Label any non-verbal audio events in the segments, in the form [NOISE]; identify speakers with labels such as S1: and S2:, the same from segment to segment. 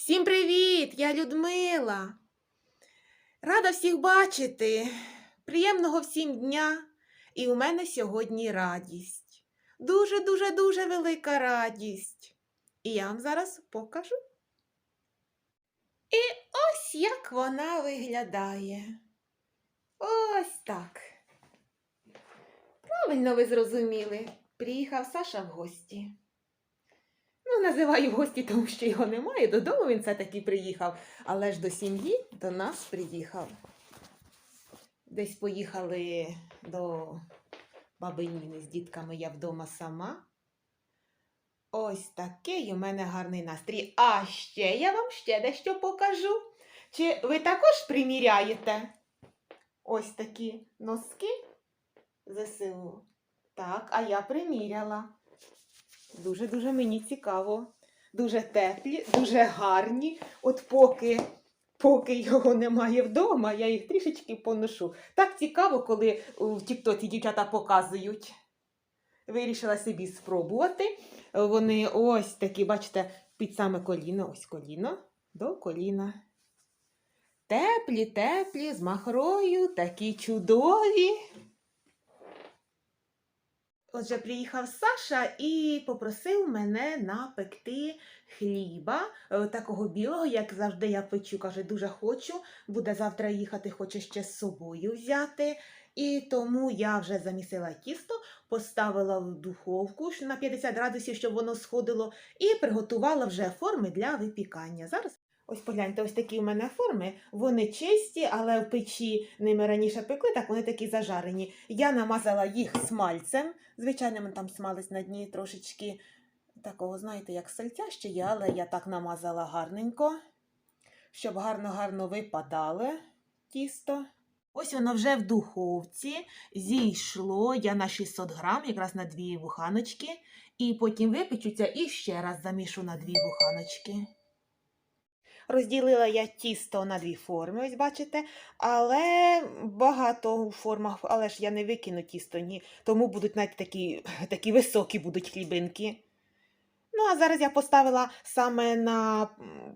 S1: Всім привіт! Я Людмила. Рада всіх бачити. Приємного всім дня. І у мене сьогодні радість. Дуже-дуже дуже велика радість. І я вам зараз покажу. І ось як вона виглядає. Ось так. Правильно ви зрозуміли. Приїхав Саша в гості. Ну, називаю гості, тому що його немає. Додому він все-таки приїхав. Але ж до сім'ї до нас приїхав. Десь поїхали до баби Ніни з дітками, я вдома сама. Ось такий у мене гарний настрій. А ще я вам ще дещо покажу. Чи ви також приміряєте ось такі носки ЗСУ? Так, а я приміряла. Дуже-дуже мені цікаво. Дуже теплі, дуже гарні. От поки, поки його немає вдома, я їх трішечки поношу. Так цікаво, коли в Тіктоці дівчата показують. Вирішила собі спробувати. Вони ось такі, бачите, під саме коліно, ось коліно до коліна. Теплі, теплі, з махрою, такі чудові. Отже, приїхав Саша і попросив мене напекти хліба, е, такого білого, як завжди я печу. Каже, дуже хочу. Буде завтра їхати, хоче ще з собою взяти. І тому я вже замісила тісто, поставила в духовку на 50 градусів, щоб воно сходило, і приготувала вже форми для випікання. Зараз ось погляньте, ось такі у мене форми. Вони чисті, але в печі ними раніше пекли, так вони такі зажарені. Я намазала їх смальцем. Звичайно, там смалець на дні трошечки такого, знаєте, як сальця ще є, але я так намазала гарненько, щоб гарно-гарно випадало тісто. Ось воно вже в духовці зійшло. Я на 600 грам, якраз на дві буханочки. І потім випечуться і ще раз замішу на дві буханочки. Розділила я тісто на дві форми, ось бачите, але багато у формах, але ж я не викину тісто, ні. Тому будуть навіть такі, [LAUGHS] такі високі будуть хлібинки. Ну, а зараз я поставила саме на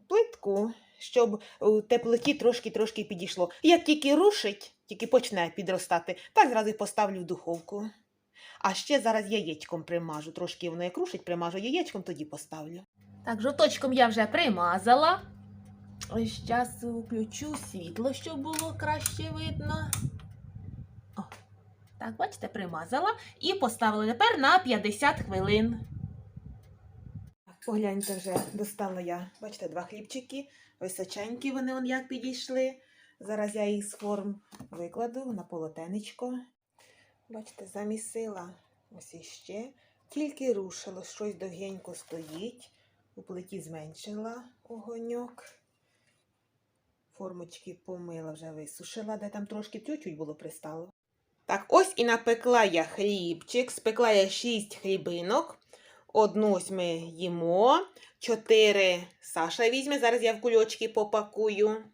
S1: плитку, щоб у теплоті трошки-трошки підійшло. Як тільки рушить, тільки почне підростати, так зразу поставлю в духовку. А ще зараз яєчком примажу. Трошки воно як рушить, примажу яєчком, тоді поставлю. Так, жовточком я вже примазала. Ось зараз включу світло, щоб було краще видно. О, так, бачите, примазала і поставила тепер на 50 хвилин. Погляньте вже, достала я, бачите, два хлібчики, височенькі вони он як підійшли. Зараз я їх з форм викладу на полотенечко. Бачите, замісила ось іще. Тільки рушило, щось довгенько стоїть. У плиті зменшила огоньок. Формочки помила, вже висушила, де там трошки чуть-чуть було пристало. Так, ось і напекла я хлібчик, спекла я 6 хлібинок. Одну ось ми їмо, чотири Саша візьме. Зараз я в кульочки попакую.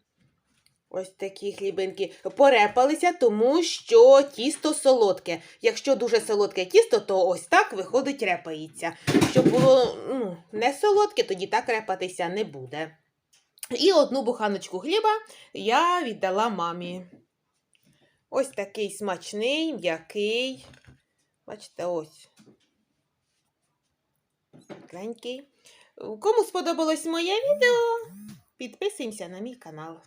S1: Ось такі хлібинки порепалися, тому що тісто солодке. Якщо дуже солодке тісто, то ось так виходить репається. Щоб було ну, не солодке, тоді так репатися не буде. І одну буханочку хліба я віддала мамі. Ось такий смачний, м'який. Бачите, ось. Кленький. Кому сподобалось моє відео, підписуємося на мій канал.